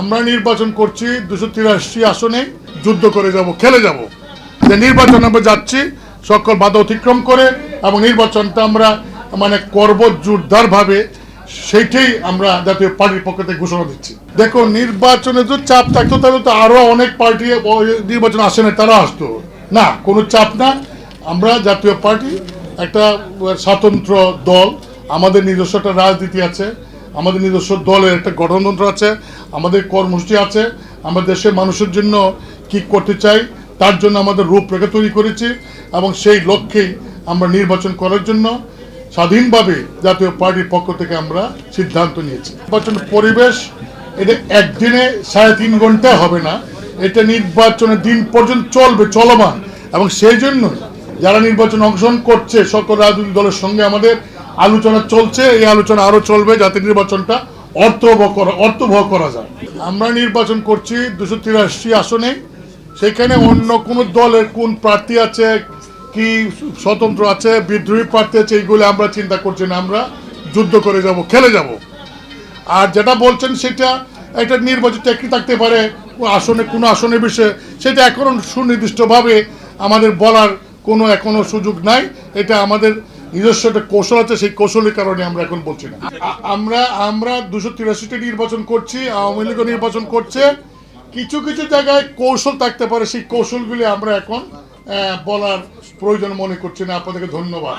আমরা নির্বাচন করছি, দুশো তিরাশি আসনে যুদ্ধ করে যাব, খেলে যাব। যে নির্বাচন আমরা যাচ্ছি, সকল বাধা অতিক্রম করে এবং নির্বাচনটা আমরা মানে করব জোরদারভাবে, সেইটাই আমরা জাতীয় পার্টির পক্ষ থেকে ঘোষণা দিচ্ছি। দেখো, নির্বাচনে যদি চাপ থাকতো, তাহলে তো আরও অনেক পার্টি নির্বাচন আসে না তারা আসতো। না, কোনো চাপ না। আমরা জাতীয় পার্টি, একটা স্বতন্ত্র দল, আমাদের নিজস্ব একটা রাজনীতি আছে, আমাদের নিজস্ব দলের একটা গঠনতন্ত্র আছে আমাদের কর্মসূচি আছে আমাদের দেশের মানুষের জন্য কি করতে চাই, তার জন্য আমাদের রূপরেখা তৈরি করেছি এবং সেই লক্ষ্যেই আমরা নির্বাচন করার জন্য স্বাধীনভাবে জাতীয় পার্টির পক্ষ থেকে আমরা সিদ্ধান্ত নিয়েছি। নির্বাচন পরিবেশ, এটা একদিনে সাড়ে তিন ঘণ্টা হবে না, এটা নির্বাচনের দিন পর্যন্ত চলবে, চলমান। এবং সেই জন্য যারা নির্বাচন অংশগ্রহণ করছে, সকল রাজনৈতিক দলের সঙ্গে আমাদের আলোচনা চলছে, এই আলোচনা আরও চলবে যাতে নির্বাচনটা অর্থবহ করা করা যায়। আমরা নির্বাচন করছি দুশো তিরাশি আসনে। সেখানে অন্য কোন দলের কোন প্রার্থী আছে, কি স্বতন্ত্র আছে, বিদ্রোহী প্রার্থী আছে, এইগুলো আমরা চিন্তা করছি না। আমরা যুদ্ধ করে যাব, খেলে যাব। আর যেটা বলছেন সেটা একটা নির্বাচন চাকরি থাকতে পারে আসনে কোনো আসনের বিষয়ে, সেটা এখনও সুনির্দিষ্টভাবে আমাদের বলার কোনো এখনও সুযোগ নাই। এটা আমাদের নিজস্ব একটা কৌশল আছে, সেই কৌশলের কারণে আমরা এখন বলছি না। আমরা আমরা দুশো তিরাশিটি নির্বাচন করছি, আওয়ামী লীগও নির্বাচন করছে। কিছু কিছু জায়গায় কৌশল থাকতে পারে, সেই কৌশলগুলি আমরা এখন বলার প্রয়োজন মনে করছি না। আপনাদেরকে ধন্যবাদ।